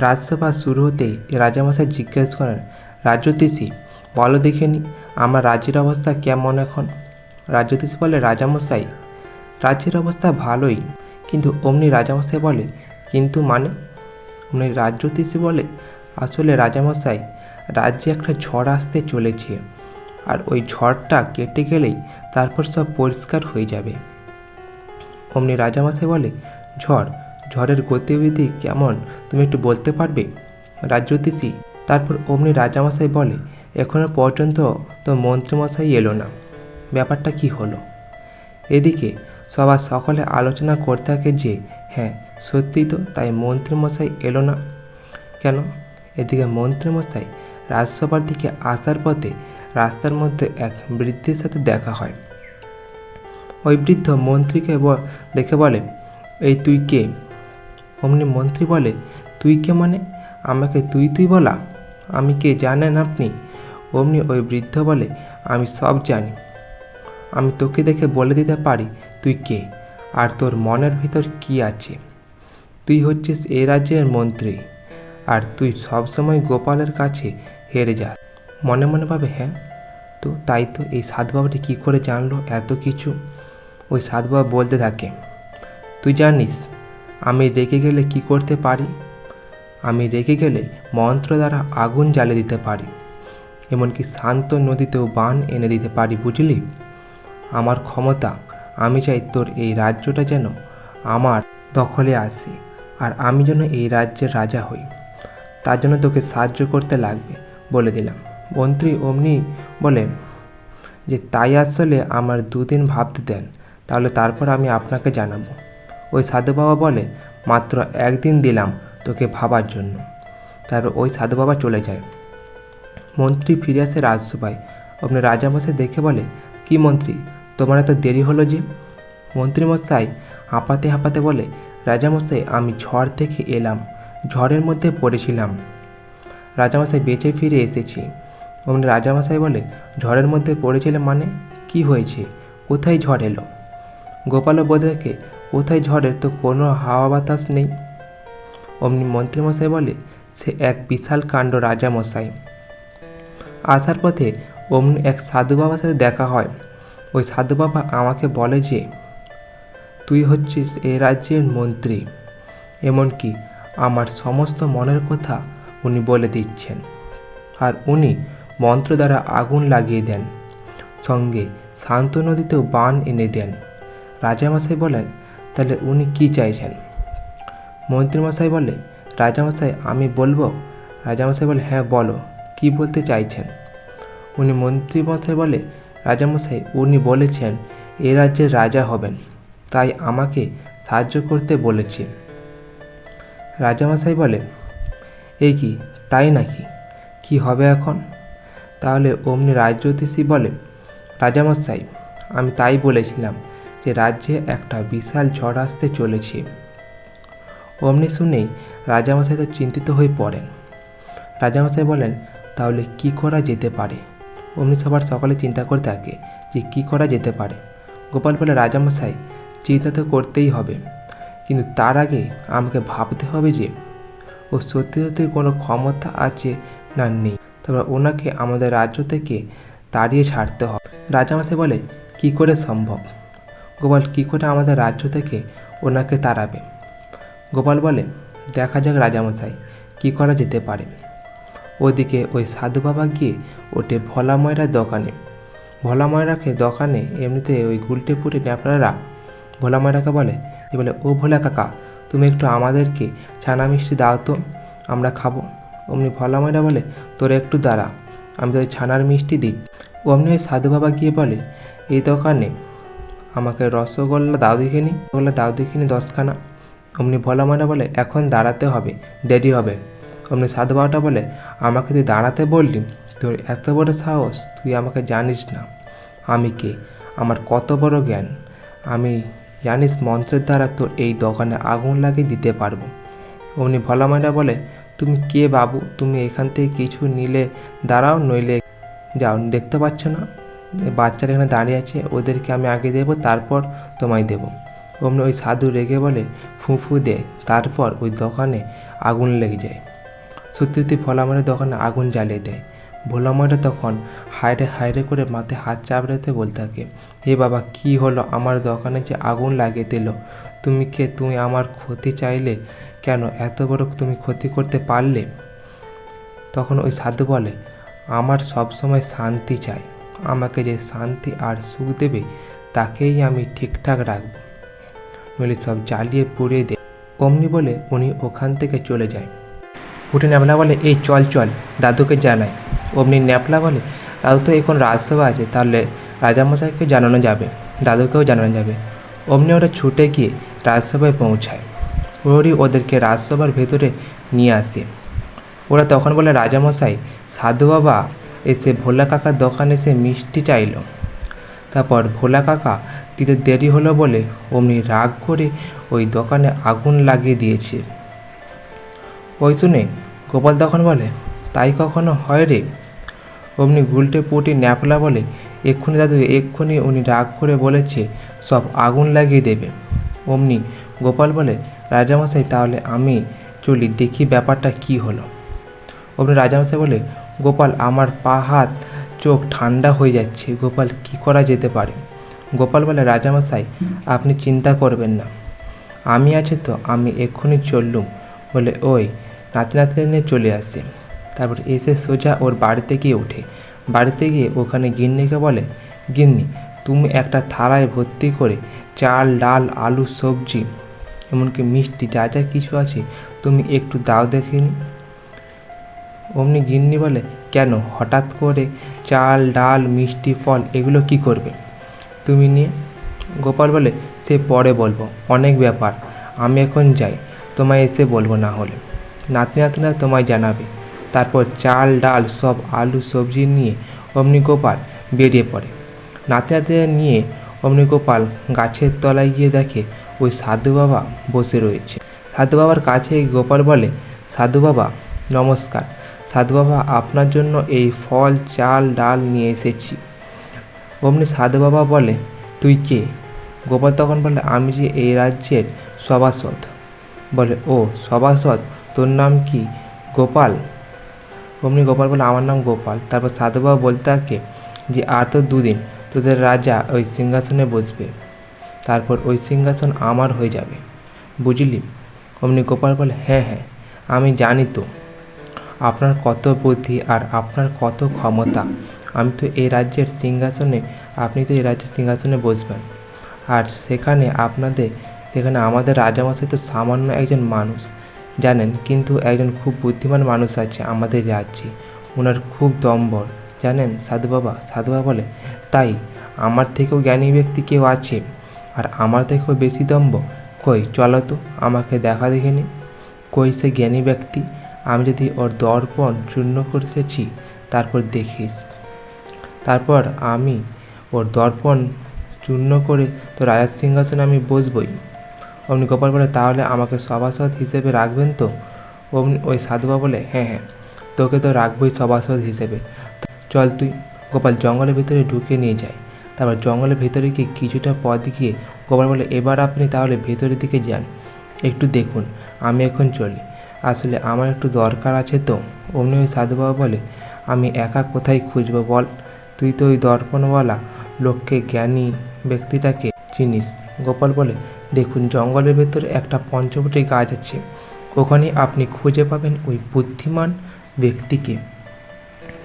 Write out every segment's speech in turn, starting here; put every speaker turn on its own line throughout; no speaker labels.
রাজসভা শুরু হতেই রাজামশাই জিজ্ঞেস করেন রাজ্যতীষী বলো দেখিনি আমার রাজ্যের অবস্থা কেমন এখন? রাজ্যতীষী বলে, রাজামশাই, রাজ্যের অবস্থা ভালোই, কিন্তু অমনি রাজামশাই বলে, কিন্তু মানে? অমনি রাজ্যতীষী বলে, আসলে রাজামশাই, রাজ্যে একটা ঝড় আসতে চলেছে, আর ওই ঝড়টা কেটে গেলেই তারপর সব পরিষ্কার হয়ে যাবে। অমনি রাজামশাই বলে, ঝড়? ঝড়ের গতিবিধি কেমন তুমি একটু বলতে পারবে? রাজ্যতীষী তারপর অমনি রাজামশাই বলে, এখনও পর্যন্ত তো মন্ত্রীমশাই এলো না। ব্যাপারটা কি হলো? এদিকে সবার সকলে আলোচনা করতে থাকে যে হ্যাঁ সত্যিই তো তাই মন্ত্রীমশাই এলো না। কেন? এদিকে মন্ত্রীমশাই রাজসভার দিকে আসার পথে রাস্তার মধ্যে এক বৃদ্ধের সাথে দেখা হয়। ওই বৃদ্ধ মন্ত্রীকে দেখে বলে, এই তুই কে? অমনি মন্ত্রী বলে, তুই কে মানে? আমাকে তুই তুই বলা? আমি কে জানেন আপনি? অমনি ওই বৃদ্ধ বলে, আমি সব জানি। আমি তোকে দেখে বলে দিতে পারি তুই কে, আর তোর মনের ভিতর কি আছে। তুই হচ্ছিস এ রাজ্যের মন্ত্রী, আর তুই সবসময় গোপালের কাছে হেরে যাস। মনে মনে ভাবে হ্যাঁ? তো তাই তো এই সাধুবাবাটি কী করে জানলো এত কিছু? ওই সাধুবাবা বলতে থাকে, তুই জানিস আমি রেগে গেলে কি করতে পারি? আমি রেগে গেলে মন্ত্র দ্বারা আগুন জ্বালিয়ে দিতে পারি, এমনকি শান্ত নদীতেও বান এনে দিতে পারি, বুঝলি? আমার ক্ষমতা, আমি চাই তোর এই রাজ্যটা যেন আমার দখলে আসে, আর আমি যেন এই রাজ্যের রাজা হই। তার জন্য তোকে সাহায্য করতে লাগবে, বলে দিলাম। মন্ত্রী অমনি বলে, যে তাই আসলে আমার দুদিন ভাবতে দেন, তাহলে তারপর আমি আপনাকে জানাব। ওই সাধু বাবা বলে, মাত্র একদিন দিলাম তোকে ভাবার জন্য। তারপর ওই সাধু বাবা চলে যায়। মন্ত্রী ফিরে আসে রাজসভায়। আপনি রাজামশাই দেখে বলে, কি মন্ত্রী, তোমার এত দেরি হলো যে? মন্ত্রীমশাই হাঁপাতে হাঁপাতে বলে, রাজামশাই, আমি ঝড় থেকে এলাম, ঝড়ের মধ্যে পড়েছিলাম। রাজামশাই বেঁচে ফিরে এসেছি। অমনি রাজামশাই বলে, ঝড়ের মধ্যে পড়েছিলে মানে? কি হয়েছে? কোথায় ঝড় এলো? গোপালও থাকে কোথায় ঝড়ের তো কোনো হাওয়া বাতাস নেই? অমনি মন্ত্রীমশাই বলে, সে এক বিশাল কাণ্ড রাজামশাই। আসার পথে অমনি এক সাধু বাবার সাথে দেখা হয়। ওই সাধু বাবা আমাকে বলে যে, তুই হচ্ছিস এ রাজ্যের মন্ত্রী। এমনকি আমার সমস্ত মনের কথা উনি বলে দিচ্ছেন। আর উনি মন্ত্র দ্বারা আগুন লাগিয়ে দেন। সঙ্গে শান্ত নদীতেও বান এনে দেন। রাজামশাই বলেন তাহলে উনি কি চাইছেন? মন্ত্রীমশাই বলে রাজামশাই, আমি বলব? রাজামশাই বলে হ্যাঁ বলো, কি বলতে চাইছেন? উনি মন্ত্রীমশাই বলে রাজামশাই, উনি বলেছেন, এ রাজ্যের রাজা হবেন, তাই আমাকে সাহায্য করতে বলেছে। রাজামশাই বলে এই কি, তাই নাকি? কি হবে এখন? তাহলে অমনি রাজ্যতীষী বলে, রাজামশাই, আমি তাই বলেছিলাম যে রাজ্যে একটা বিশাল ঝড় আসতে চলেছে। অমনি শুনেই রাজামশাই তো চিন্তিত হয়ে পড়েন। রাজামশাই বলেন, তাহলে কি করা যেতে পারে? অমনি সবার সকলে চিন্তা করে থাকে যে কি করা যেতে পারে। গোপাল বলে, রাজামশাই, চিন্তা তো করতেই হবে। কিন্তু তার আগে আমাকে ভাবতে হবে যে, ও সত্যি সত্যি কোনো ক্ষমতা আছে না নেই। তবে ওনাকে আমাদের রাজ্য থেকে তাড়িয়ে ছাড়তে হবে। রাজামশাই বলে, কি করে সম্ভব? গোপাল কি করে আমাদের রাজ্য থেকে ওনাকে তাড়াবে? গোপাল বলে, দেখা যাক রাজামশাই, কি করা যেতে পারে। ওদিকে ওই সাধু বাবা গিয়ে ওঠে ভোলা ময়রার দোকানে। ভোলা ময়রাকে দোকানে এমনিতে ওই গুলটে গুলটেপুরে ন্যাপড়ারা ভোলা ময়রাকে বলে যে বলে, ও ভোলা কাকা, তুমি একটু আমাদেরকে ছানা মিষ্টি দাও তো, আমরা খাব। অমনি ভোলা ময়রা বলে, তোর একটু দাঁড়া, আমি তোর ছানার মিষ্টি দিচ্ছি। অমনি ওই সাধু বাবা গিয়ে বলে, এই দোকানে আমাকে রসগোল্লা দাও দেখিনি, রসগোল্লা দাও দেখিনি দশখানা। অমনি ভোলা ময়রা বলে, এখন দাঁড়াতে হবে, দেরি হবে। অমনি সাধু বাবাটা বলে, আমাকে তুই দাঁড়াতে বললি, তোর এত বড় সাহস, তুই আমাকে জানিস না। আমি কে? আমার কত বড় জ্ঞান। আমি জানিস মন্ত্রের দ্বারা তোর এই দোকানে আগুন লাগিয়ে দিতে পারব। অমনি ভোলা ময়রা বলে, তুমি কে বাবু? তুমি এখান থেকে কিছু নিলে দাঁড়াও, নইলে যাও, দেখতে পাচ্ছ না? বাচ্চারা এখানে দাঁড়িয়ে আছে, ওদেরকে আমি আগে দেবো, তারপর তোমায় দেবো। অমনি ওই সাধু রেগে বলে ফুঁফু দে। তারপর ওই দোকানে আগুন লেগে যায়। সত্যি সত্যি ভোলাময়ের দোকানে আগুন জ্বালিয়ে দেয়। ভোলাময়টা তখন হায়রে হায়রে করে মাথায় হাত চাপড়াতে বলতে থাকে হে বাবা, কি হলো? আমার দোকানে যে আগুন লাগিয়ে দিল। তুমি কে? তুমি আমার ক্ষতি চাইলে কেন? এত বড় তুমি ক্ষতি করতে পারলে? তখন ওই সাধু বলে, আমার সবসময় শান্তি চাই। আমাকে যে শান্তি আর সুখ দেবে, তাকেই আমি ঠিকঠাক রাখব। নইলে সব জ্বালিয়ে পুড়িয়ে দে। অমনি বলে উনি ওখান থেকে চলে যায়। উঠে ন্যাপলা বলে, এই চল চল, দাদুকে জানায় অমনি ন্যাপলা বলে, দাদু তো এখন রাজসভা আছে, তাহলে রাজামশাইকে জানানো যাবে, দাদুকেও জানানো যাবে। অমনি ওরা ছুটে গিয়ে রাজসভায় পৌঁছায়। প্রহরী ওদেরকে রাজসভার ভেতরে নিয়ে আসে। ওরা তখন বলে, রাজামশাই, সাধু বাবা এসে ভোলা কাকার দোকানে এসে মিষ্টি চাইলো। তারপর, ভোলা কাকা দিতে দেরি হলো বলে অমনি রাগ করে ওই দোকানে আগুন লাগিয়ে দিয়েছে। ওই শুনে গোপাল তখন বলে, তাই কখনো হয় রে? অমনি গুলটে পুটি ন্যাপলা বলে, এক্ষুনি দাদু, এক্ষুনি উনি রাগ করে বলেছে সব আগুন লাগিয়ে দেবে। অমনি গোপাল বলে, রাজামশাই, তাহলে আমি চলি, দেখি ব্যাপারটা কি হলো। অমনি রাজামশাই বলে গোপাল, আমার পা হাত চোখ ঠান্ডা হয়ে যাচ্ছে, গোপাল কি করা যেতে পারে? গোপাল বলে, রাজামশাই, আপনি চিন্তা করবেন না। আমি আছে তো, আমি এক্ষুনি চললুম বলে ওই নাতি নাতি নিয়ে চলে আসে। তারপর এসে সোজা ওর বাড়িতে গিয়ে ওঠে। বাড়িতে গিয়ে ওখানে গিন্নিকে বলে, গিন্নি, তুমি একটা থালায় ভর্তি করে চাল, ডাল, আলু, সবজি, এমনকি মিষ্টি, যা যা কিছু আছে, তুমি একটু দাও দেখিনি অমনি গিন্নি বলে, কেন? হঠাৎ করে চাল, ডাল, মিষ্টি, ফল এগুলো কি করবে? তুমি নিয়ে গোপাল বলে, সে পরে বলব, অনেক ব্যাপার। আমি এখন যাই, তোমায় এসে বলব না হলে। নাতনি নাতনিরা তোমায় জানাবে। তারপর চাল, ডাল, সব আলু, সবজি নিয়ে অমনি গোপাল বেরিয়ে পড়ে। নাতি নাতনিদের নিয়ে অমনি গোপাল গাছের তলায় গিয়ে দেখে, ওই সাধু বাবা বসে রয়েছে। সাধু বাবার কাছে গোপাল বলে, সাধু বাবা, নমস্কার। সাধু বাবা, আপনার জন্য এই ফল, চাল, ডাল নিয়ে এসেছি। অমনি সাধু বাবা বলে, তুই কে? গোপাল তখন বলে, আমি যে এই রাজ্যের সভাসদ। বলে, ও, সভাসদ? তোর নাম কি? গোপাল। অমনি গোপাল বলে, আমার নাম গোপাল। তারপর সাধু বাবা বলতে থাকে যে, আর তো দুদিন তোদের রাজা ওই সিংহাসনে বসবে। তারপর ওই সিংহাসন আমার হয়ে যাবে। বুঝলি? অমনি গোপাল বলে হ্যাঁ হ্যাঁ আমি জানি তো। আপনার কত বুদ্ধি আর আপনার কত ক্ষমতা? আমি তো এই রাজ্যের সিংহাসনে, আপনি তো এই রাজ্যের সিংহাসনে বসবেন। আর সেখানে আপনাদের, সেখানে আমাদের রাজামশাই তো সামান্য একজন মানুষ, জানেন? কিন্তু একজন খুব বুদ্ধিমান মানুষ আছে আমাদের রাজ্যে। ওনার খুব দম্বর জানেন? সাধু বাবা সাধু বাবা বলে, তাই আমার থেকেও জ্ঞানী ব্যক্তি কেউ আছে? আর আমার থেকেও বেশি দম্ব কই, চলো তো, আমাকে দেখা দেখেনি কই সে জ্ঞানী ব্যক্তি? আমি যদি ওর দর্পণ চূর্ণ করেছি, তারপর দেখিস। তারপর আমি ওর দর্পণ চূর্ণ করে তো রাজার সিংহাসনে আমি বসবই। অমনি গোপাল বলে, তাহলে আমাকে সভাসদ হিসেবে রাখবেন তো? অমনি ওই সাধুবা বলে হ্যাঁ হ্যাঁ তোকে তো রাখবই সভাসদ হিসেবে। চল তুই গোপাল জঙ্গলের ভিতরে ঢুকে নিয়ে যায়। তারপর জঙ্গলের ভিতরে গিয়ে কিছুটা পথ গিয়ে গোপাল বলে, এবার আপনি তাহলে ভেতরের দিকে যান। একটু দেখুন, আমি এখন চলি। আসলে আমার একটু দরকার আছে তো। অমনি ওই সাধুবাবা বলে, আমি একা কোথায় খুঁজবো বল? তুই তো ওই দর্পণওয়ালা, লোককে, জ্ঞানী ব্যক্তিটাকে চিনিস। গোপাল বলে, দেখুন, জঙ্গলের ভেতরে একটা পঞ্চবটি গাছ আছে। ওখানে আপনি খুঁজে পাবেন ওই বুদ্ধিমান ব্যক্তিকে।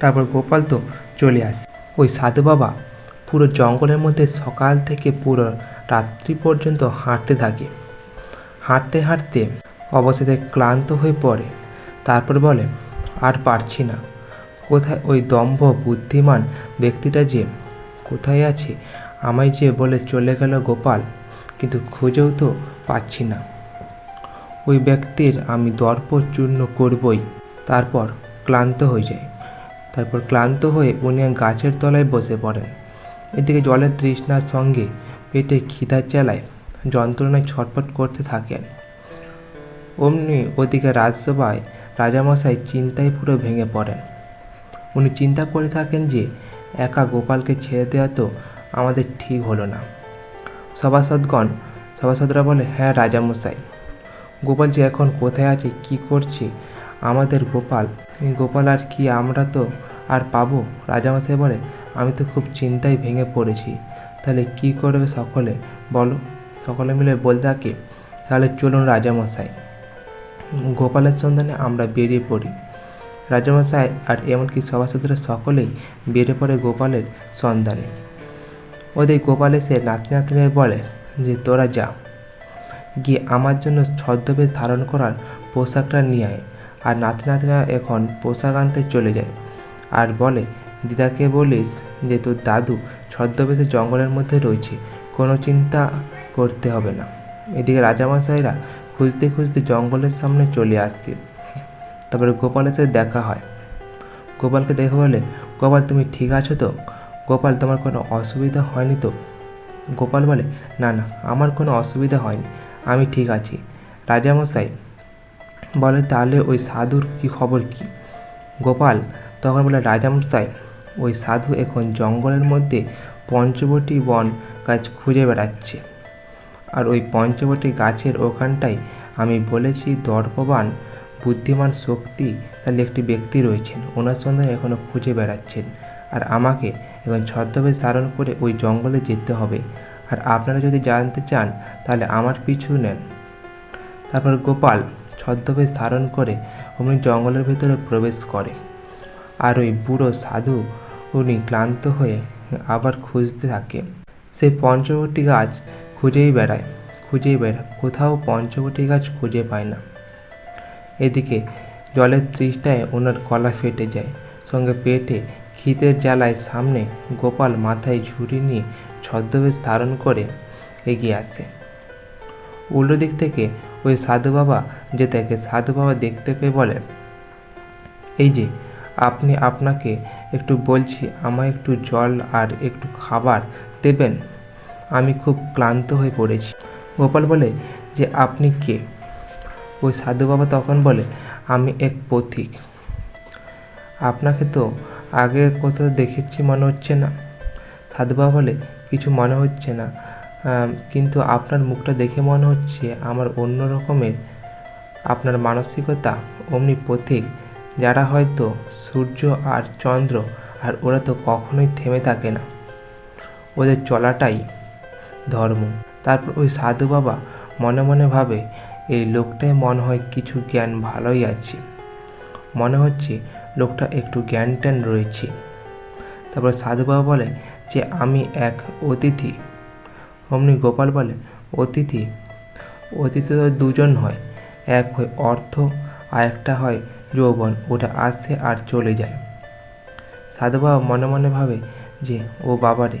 তারপর গোপাল তো চলে আসে। ওই সাধু বাবা পুরো জঙ্গলের মধ্যে সকাল থেকে পুরো রাত্রি পর্যন্ত হাঁটতে থাকে। হাঁটতে হাঁটতে অবশেষে ক্লান্ত হয়ে পড়ে। তারপর বলে, আর পারছি না। কোথায় ওই দম্ভ বুদ্ধিমান ব্যক্তিটা যে? কোথায় আছে? আমায় যে বলে চলে গেল গোপাল, কিন্তু খুঁজেও তো পাচ্ছি না। ওই ব্যক্তির আমি দর্প চূর্ণ করবই। তারপর ক্লান্ত হয়ে যায়। তারপর ক্লান্ত হয়ে উনি গাছের তলায় বসে পড়েন। এদিকে জলের তৃষ্ণার সঙ্গে পেটে খিদার জ্বালায় যন্ত্রণায় ছটফট করতে থাকেন। অমনি ওদিকে রাজসভায় রাজামশাই চিন্তায় পুরো ভেঙে পড়েন। উনি চিন্তা করে থাকেন যে, একা গোপালকে ছেড়ে দেওয়া তো আমাদের ঠিক হলো না। সভাসদগণ, সভাসদরা বলে হ্যাঁ রাজামশাই, গোপাল যে এখন কোথায় আছে, কি করছে, আমাদের গোপাল গোপাল আর কি আমরা তো আর পাবো? রাজামশাই বলে, আমি তো খুব চিন্তায় ভেঙে পড়েছি, তাহলে কি করবে সকলে, বলো? সকলে মিলে বলতে থাকে, তাহলে চলুন রাজামশাই গোপালের সন্ধানে আমরা বেরিয়ে পড়ি। রাজামশাই আর এমনকি সভাসদরা সকলেই বেরিয়ে পড়ে গোপালের সন্ধানে। ওদের গোপাল এসে নাতি নাতনি বলে যে, তোরা যা। গিয়ে আমার জন্য ছদ্মবেশ ধারণ করার পোশাকটা নিয়ে আয়। আর নাতি নাতনিরা এখন পোশাক আনতে চলে যায় আর বলে, দিদাকে বলিস যে, তোর দাদু ছদ্মবেশে জঙ্গলের মধ্যে রয়েছে, কোনো চিন্তা করতে হবে না। এদিকে রাজামশাইরা খুঁজতে খুঁজতে জঙ্গলের সামনে চলে আসছে। তারপরে গোপালের সাথে দেখা হয়। গোপালকে দেখে বলে, গোপাল, তুমি ঠিক আছো তো? গোপাল, তোমার কোনো অসুবিধা হয়নি তো? গোপাল বলে, না না, আমার কোনো অসুবিধা হয়নি। আমি ঠিক আছি। রাজামশাই বলে, তাহলে ওই সাধুর কি খবর কি? গোপাল তখন বলে, রাজামশাই, ওই সাধু এখন জঙ্গলের মধ্যে পঞ্চবটী বন গাছ খুঁজে বেড়াচ্ছে। আর ওই পঞ্চবটী গাছের ওখানটায় আমি বলেছি, দর্পবান, বুদ্ধিমান শক্তি, তাহলে একটি ব্যক্তি রয়েছেন। ওনার সন্ধানে এখনও খুঁজে বেড়াচ্ছেন। আর আমাকে এখন ছদ্মবেশ ধারণ করে ওই জঙ্গলে যেতে হবে। আর আপনারা যদি জানতে চান, তাহলে আমার পিছু নেন। তারপর গোপাল ছদ্মবেশ ধারণ করে অমনি জঙ্গলের ভেতরে প্রবেশ করে। আর ওই বুড়ো সাধু উনি ক্লান্ত হয়ে আবার খুঁজতে থাকে। সেই পঞ্চবটী গাছ খুঁজেই বেড়ায় খুঁজেই বেড়ায়। কোথাও পঞ্চবটী গাছ খুঁজে পায় না। এদিকে জলের তৃষ্ণায় ওনার গলা ফেটে যায়। সঙ্গে পেটে খিদের জ্বালায় সামনে গোপাল মাথায় ঝুড়ি নিয়ে ছদ্মবেশ ধারণ করে এগিয়ে আসে। উল্টো দিক থেকে ওই সাধু বাবা যে তাকে সাধু বাবা দেখতে পেয়ে বলে, এই যে, আপনি আপনাকে একটু বলছি, আমায় একটু জল আর একটু খাবার দেবেন? আমি খুব ক্লান্ত হয়ে পড়েছি। গোপাল বলে, যে আপনি কে? ওই সাধু বাবা তখন বলে, আমি এক পথিক। আপনাকে তো আগে কোথাও দেখেছি মনে হচ্ছে না। সাধু বাবা বলে, কিছু মনে হচ্ছে না। কিন্তু আপনার মুখটা দেখে মনে হচ্ছে আমার অন্য রকমের। আপনার মানসিকতা অমনি পথিক। যারা হয়তো সূর্য আর চন্দ্র, আর ওরা তো কখনোই থেমে থাকে না। ওদের চলাটাই ধর্ম। তারপর ওই সাধু বাবা মনে মনে ভাবে, এই লোকটাই মনে হয় কিছু জ্ঞান ভালোই আছে। মনে হচ্ছে লোকটা একটু জ্ঞান ট্যান রয়েছে। তারপর সাধু বাবা বলে, যে আমি এক অতিথি। অমনি গোপাল বলে, অতিথি? অতিথি তো দুজন হয়। এক হয় অর্থ আর একটা হয় যৌবন। ওটা আসে আর চলে যায়। সাধু বাবা মনে মনে ভাবে যে, ও বাবারে,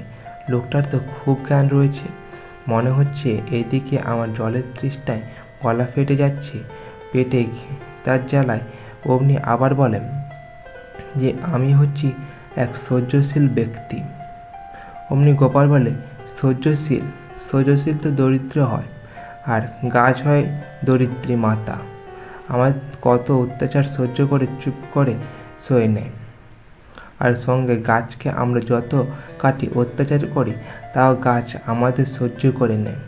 লোকটার তো খুব জ্ঞান রয়েছে। মনে হচ্ছে এইদিকে আমার জলের তৃষ্ণায় গলা ফেটে যাচ্ছে। পেটে তার জ্বালায় অমনি আবার বলেন যে আমি হচ্ছি এক সহ্যশীল ব্যক্তি। অমনি গোপাল বলে, সহ্যশীল? সহ্যশীল তো দরিদ্র হয়, আর গাছ হয় দরিদ্রী মাতা। আমার কত অত্যাচার সহ্য করে, চুপ করে সয়ে নেয়। আর সঙ্গে গাছকে আমরা যত কাটি অত্যাচার করি, তাও গাছ আমাদের সহ্য করে নেয়।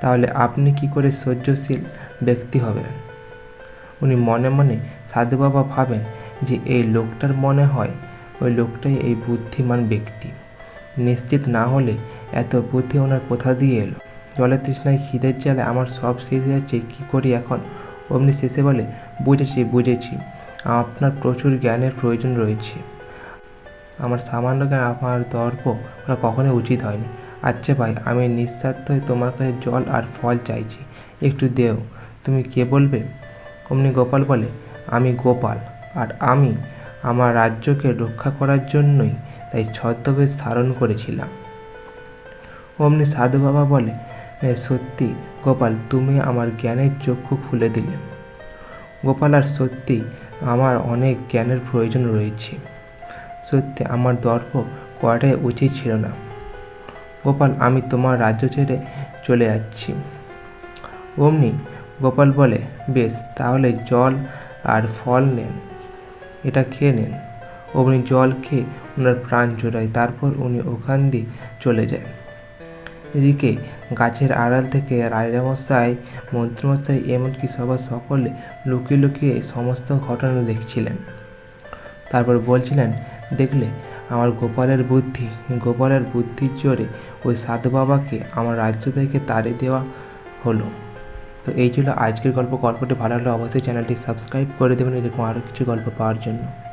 তাহলে আপনি কি করে সহ্যশীল ব্যক্তি হবেন? উনি মনে মনে সাধু বাবা ভাবেন যে এই লোকটার মনে হয় ওই লোকটাই এই বুদ্ধিমান ব্যক্তি। নিশ্চিত না হলে এত বুদ্ধি ওনার কোথা দিয়ে এলো? জলের তৃষ্ণায় খিদের জ্বালে আমার সব শেষ যাচ্ছে, কী করি এখন? অমনি শেষে বলে, বুঝেছি বুঝেছি। আপনার প্রচুর জ্ঞানের প্রয়োজন রয়েছে। আমার সামান্য জ্ঞান আমার দর্প ওরা কখনোই উচিত হয়নি। আচ্ছা ভাই, আমি নিঃস্বার্থ হয়ে তোমার কাছে জল আর ফল চাইছি। একটু দেও, তুমি কে বলবে? অমনি গোপাল বলে, আমি গোপাল, আর আমি আমার রাজ্যকে রক্ষা করার জন্যই তাই ছদ্মবেশ ধারণ করেছিলাম। অমনি সাধু বাবা বলে সত্যি গোপাল, তুমি আমার জ্ঞানের চক্ষু খুলে দিলে। গোপাল, আর সত্যি আমার অনেক জ্ঞানের প্রয়োজন রয়েছে। সত্যি আমার দর্প করাটাই উচিত ছিল না। গোপাল, আমি তোমার রাজ্য ছেড়ে চলে যাচ্ছি। অমনি গোপাল বলে, বেশ, তাহলে জল আর ফল নেন। এটা খেয়ে নেন। অমনি জল খেয়ে ওনার প্রাণ জোড়ায়, তারপর উনি ওখান দিয়ে চলে যায়। এদিকে গাছের আড়াল থেকে রাজামশাই, মন্ত্রীমশাই, এমনকি সবার সকলে লুকিয়ে লুকিয়ে সমস্ত ঘটনা দেখছিলেন। তারপর বলছিলেন, দেখলে, আমার গোপালের বুদ্ধি, গোপালের বুদ্ধির জোরে ওই সাধু বাবাকে আমার রাজ্য থেকে তাড়িয়ে দেওয়া হলো। তো এই ছিল আজকের গল্প। গল্পটি ভালো লাগলে অবশ্যই চ্যানেলটি সাবস্ক্রাইব করে দেবেন, এরকম আরও কিছু গল্প পাওয়ার জন্য।